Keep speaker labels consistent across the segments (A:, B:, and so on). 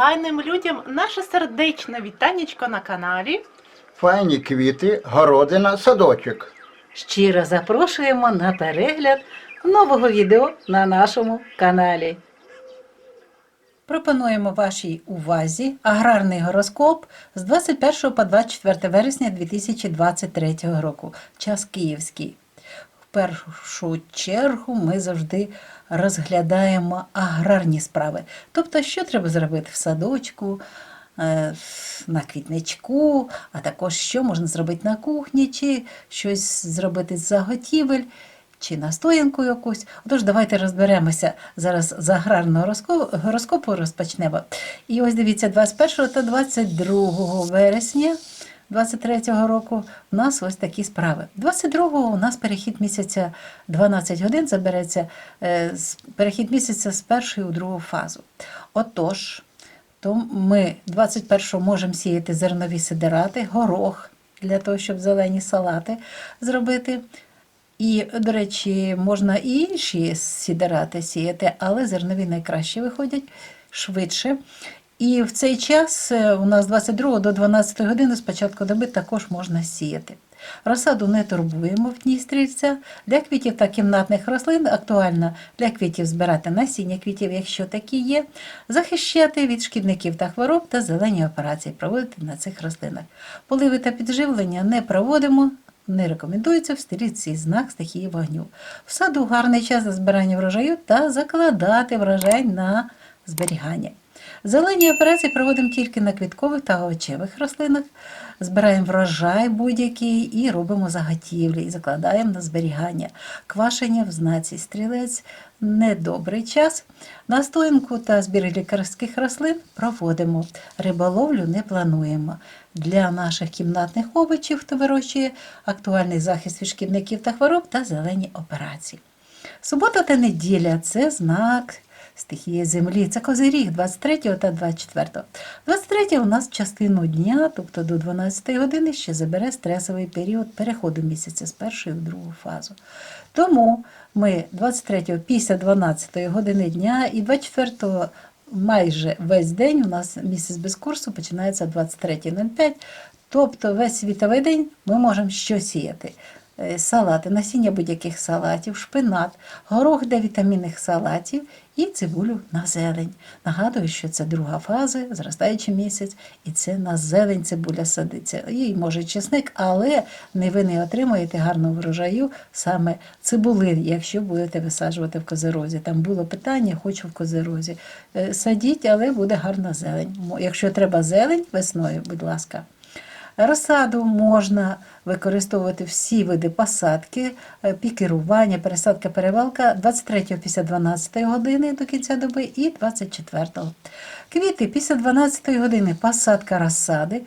A: файним людям наше сердечне вітанечко на каналі.
B: Файні квіти, городина, садочок.
C: Щиро запрошуємо на перегляд нового відео на нашому каналі. Пропонуємо вашій увазі аграрний гороскоп з 21 по 24 вересня 2023 року. Час київський. Першу чергу ми завжди розглядаємо аграрні справи. Тобто, що треба зробити в садочку, е, на квітничку, а також що можна зробити на кухні, чи щось зробити з заготівель, чи настоянку якусь. Отож, давайте розберемося зараз з аграрного гороскопу розпочнемо. І ось дивіться, 21 та 22 вересня 23-го року у нас ось такі справи. 22-го у нас перехід місяця 12 годин забереться е, перехід місяця з першої у другу фазу. Отож, то ми 21-го можемо сіяти зернові сидирати, горох для того, щоб зелені салати зробити. І, до речі, можна і інші сідерати сіяти, але зернові найкраще виходять швидше. І в цей час е, у нас 22 до 12 години з початку доби також можна сіяти. Розсаду не турбуємо в дні стрільця. Для квітів та кімнатних рослин актуально для квітів збирати насіння квітів, якщо такі є, захищати від шкідників та хвороб та зелені операції проводити на цих рослинах. Поливи та підживлення не проводимо, не рекомендується в стрільці знак стихії вогню. В саду гарний час для збирання врожаю та закладати врожай на зберігання. Зелені операції проводимо тільки на квіткових та овочевих рослинах. Збираємо врожай будь-який і робимо заготівлі, і закладаємо на зберігання. Квашення в знаці стрілець недобрий час. Настоянку та збір лікарських рослин проводимо. Риболовлю не плануємо. Для наших кімнатних овочів, хто вирощує, актуальний захист від шкідників та хвороб та зелені операції. Субота та неділя це знак стихії землі. Це козиріг 23 та 24. 23 у нас частину дня, тобто до 12 години, ще забере стресовий період переходу місяця з першої в другу фазу. Тому ми 23 після 12 години дня і 24 майже весь день у нас місяць без курсу починається 23.05. Тобто весь світовий день ми можемо що сіяти? Е, Салати, насіння будь-яких салатів, шпинат, горох для вітамінних салатів і цибулю на зелень. Нагадую, що це друга фаза, зростаючий місяць, і це на зелень цибуля садиться. І може чесник, але не ви не отримаєте гарного врожаю саме цибулин, якщо будете висаджувати в козерозі. Там було питання, хочу в козерозі. Е, Садіть, але буде гарна зелень. Якщо треба зелень весною, будь ласка. Розсаду можна використовувати всі види посадки, е, пікерування, пересадка, перевалка 23 після 12 години до кінця доби і 24. Квіти після 12 години посадка розсади,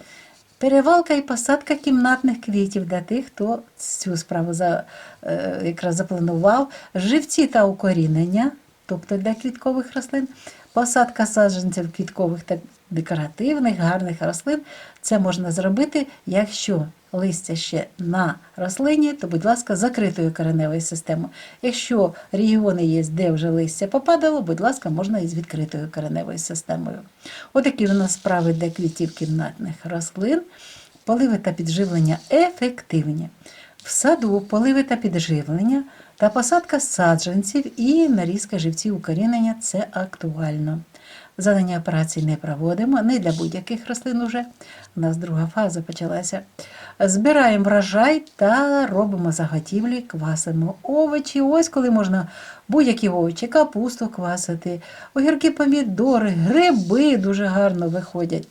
C: перевалка і посадка кімнатних квітів для тих, хто цю справу за, е, якраз запланував, живці та укорінення, тобто для квіткових рослин, посадка саджанців квіткових та декоративних, гарних рослин. Це можна зробити, якщо листя ще на рослині, то, будь ласка, закритою кореневою системою. Якщо регіони є, де вже листя попадало, будь ласка, можна і з відкритою кореневою системою. Отакі у нас справи для квітів кімнатних рослин. Поливи та підживлення ефективні. В саду поливи та підживлення та посадка саджанців і нарізка живців укорінення це актуально. Зелені операції не проводимо, не для будь-яких рослин уже. У нас друга фаза почалася. Збираємо врожай та робимо заготівлі, квасимо овочі. Ось коли можна будь-які овочі, капусту квасити, огірки, помідори, гриби дуже гарно виходять.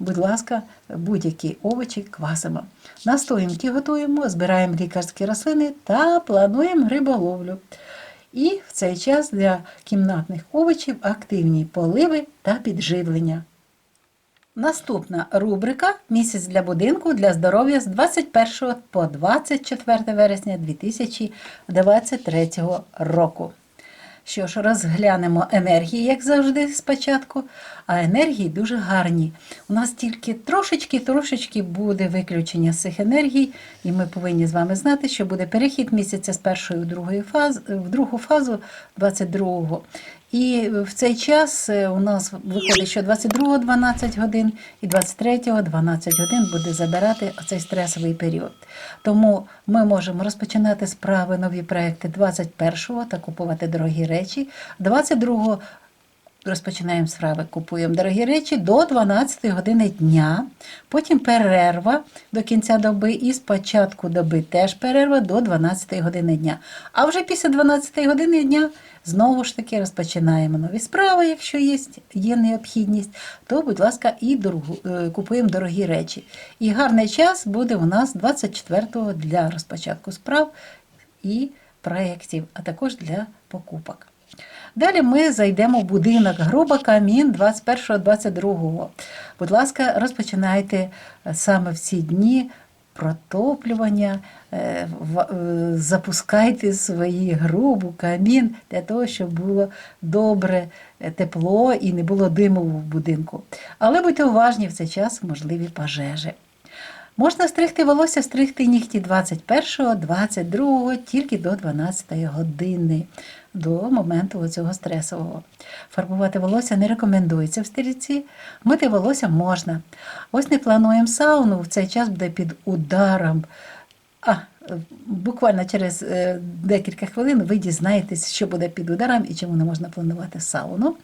C: Будь ласка, будь-які овочі квасимо. Настоянки готуємо, збираємо лікарські рослини та плануємо риболовлю. І в цей час для кімнатних овочів активні поливи та підживлення. Наступна рубрика Місяць для будинку для здоров'я з 21 по 24 вересня 2023 року. Що ж, розглянемо енергії, як завжди, спочатку. А енергії дуже гарні. У нас тільки трошечки-трошечки буде виключення з цих енергій, і ми повинні з вами знати, що буде перехід місяця з першої в, другу фазу 22-го. І в цей час е, у нас виходить, що 22 12 годин і 23 12 годин буде забирати оцей стресовий період. Тому ми можемо розпочинати справи, нові проекти 21-го та купувати дорогі речі. 22-го розпочинаємо справи, купуємо дорогі речі до 12 години дня, потім перерва до кінця доби і з початку доби теж перерва до 12 години дня. А вже після 12 години дня знову ж таки розпочинаємо нові справи, якщо є, є необхідність, то, будь ласка, і дорогу, е, купуємо дорогі речі. І гарний час буде у нас 24-го для розпочатку справ і проєктів, а також для покупок. Далі ми зайдемо в будинок Груба Камін 21-22. Будь ласка, розпочинайте саме в ці дні протоплювання, е, е, запускайте свої грубу камін для того, щоб було добре е, тепло і не було диму в будинку. Але будьте уважні в цей час можливі пожежі. Можна стригти волосся, стригти нігті 21-го, 22-го, тільки до 12-ї години, до моменту цього стресового. Фарбувати волосся не рекомендується в стрільці, мити волосся можна. Ось не плануємо сауну, в цей час буде під ударом. А, буквально через е, декілька хвилин ви дізнаєтесь, що буде під ударом і чому не можна планувати сауну.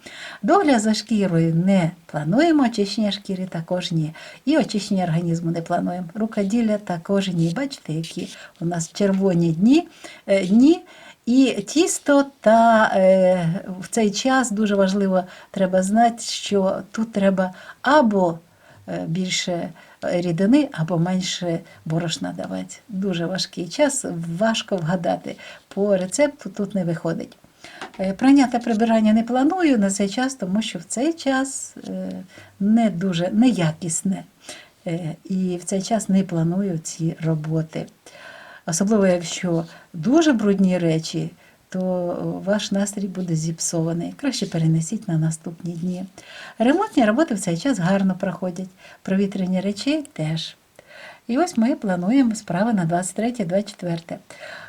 C: Догляд за шкірою не плануємо, очищення шкіри також ні. І очищення організму не плануємо. Рукоділля також ні. Бачите, які у нас червоні дні. е, дні. І тісто та е, в цей час дуже важливо треба знати, що тут треба або більше рідини, або менше борошна давати. Дуже важкий час, важко вгадати. По рецепту тут не виходить. Е, Прання та прибирання не планую на цей час, тому що в цей час е, не дуже неякісне. Е, І в цей час не планую ці роботи. Особливо, якщо дуже брудні речі, то ваш настрій буде зіпсований. Краще перенесіть на наступні дні. Ремонтні роботи в цей час гарно проходять, провітряні речей теж. І ось ми плануємо справи на 23-24.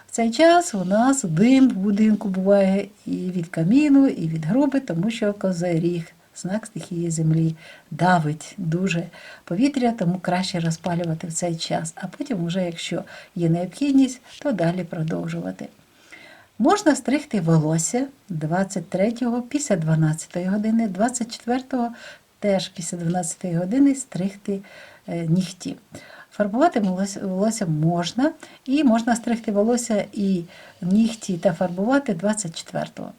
C: В цей час у нас дим в будинку буває і від каміну, і від груби, тому що козиріг, знак стихії землі, давить дуже повітря, тому краще розпалювати в цей час. А потім, вже, якщо є необхідність, то далі продовжувати. Можна стригти волосся 23-го після 12 години, 24-го теж після 12 ї години стригти е, нігті. Фарбувати волосся можна, і можна стригти волосся і нігті та фарбувати 24-го.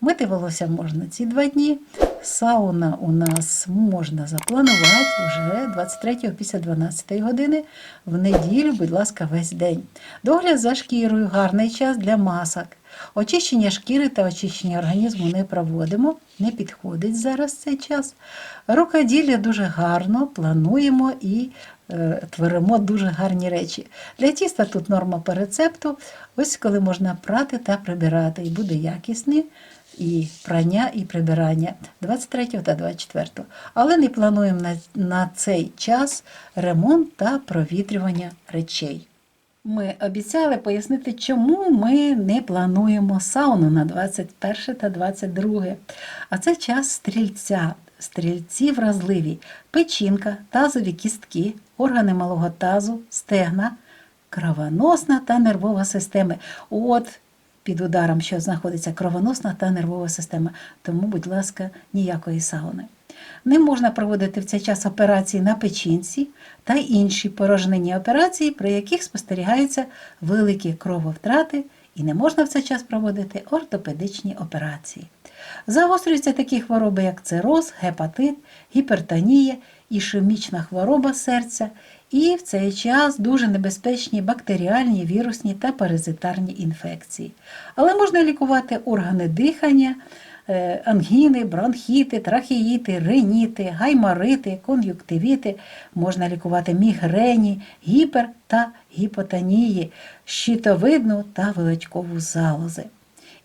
C: Мити волосся можна ці два дні. Сауна у нас можна запланувати вже 23-го після 12 години. В неділю, будь ласка, весь день. Догляд за шкірою гарний час для масок. Очищення шкіри та очищення організму не проводимо, не підходить зараз цей час. Рукоділля дуже гарно, плануємо і е, творимо дуже гарні речі. Для тіста тут норма по рецепту. Ось коли можна прати та прибирати, і буде якісні і прання, і прибирання 23 та 24. Але не плануємо на, на цей час ремонт та провітрювання речей. Ми обіцяли пояснити, чому ми не плануємо сауну на 21 та 22. А це час стрільця. Стрільці вразливі, печінка, тазові кістки, органи малого тазу, стегна, кровоносна та нервова системи. От під ударом, що знаходиться кровоносна та нервова система. Тому, будь ласка, ніякої сауни. Не можна проводити в цей час операції на печінці та інші порожнинні операції, при яких спостерігаються великі крововтрати, і не можна в цей час проводити ортопедичні операції. Загострюються такі хвороби, як цироз, гепатит, гіпертонія, ішемічна хвороба серця, і в цей час дуже небезпечні бактеріальні, вірусні та паразитарні інфекції. Але можна лікувати органи дихання, е, ангіни, бронхіти, трахеїти, реніти, гайморити, кон'юктивіти, можна лікувати мігрені, гіпер та гіпотонії, щитовидну та величкову залози.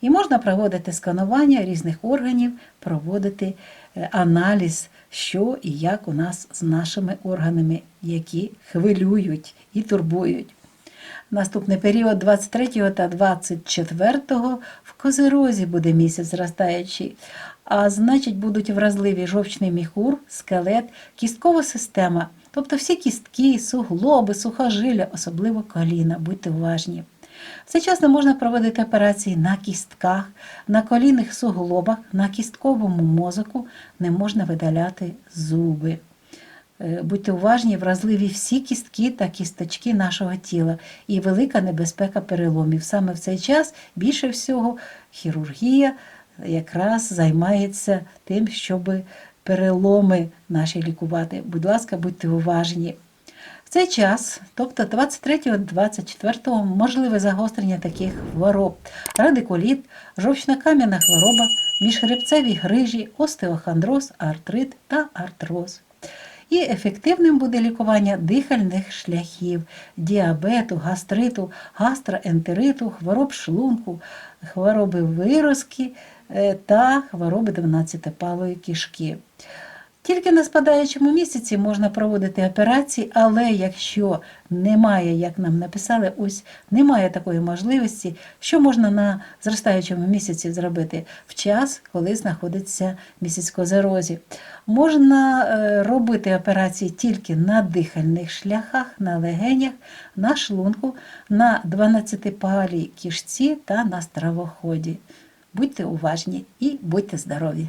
C: І можна проводити сканування різних органів, проводити е, аналіз, що і як у нас з нашими органами, які хвилюють і турбують. Наступний період 23 та 24 в Козирозі буде місяць зростаючий, а значить будуть вразливі жовчний міхур, скелет, кісткова система, тобто всі кістки, суглоби, сухожилля, особливо коліна. Будьте уважні. В цей не можна проводити операції на кістках, на колінних суглобах, на кістковому мозоку, не можна видаляти зуби. Е, Будьте уважні, вразливі всі кістки та кісточки нашого тіла і велика небезпека переломів. Саме в цей час більше всього хірургія якраз займається тим, щоб переломи наші лікувати. Будь ласка, будьте уважні. Цей час, тобто 23-24, можливе загострення таких хвороб: радикуліт, жовчнокам'яна хвороба, міжхребцеві грижі, остеохондроз, артрит та артроз. І ефективним буде лікування дихальних шляхів, діабету, гастриту, гастроентериту, хвороб шлунку, хвороби виразки е, та хвороби 12-палої кишки. Тільки на спадаючому місяці можна проводити операції, але якщо немає, як нам написали, ось немає такої можливості, що можна на зростаючому місяці зробити в час, коли знаходиться місяць козерозі. Можна е, робити операції тільки на дихальних шляхах, на легенях, на шлунку, на 12-палій кишці та на стравоході. Будьте уважні і будьте здорові!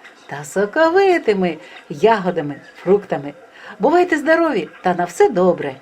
C: та соковитими ягодами, фруктами. Бувайте здорові та на все добре!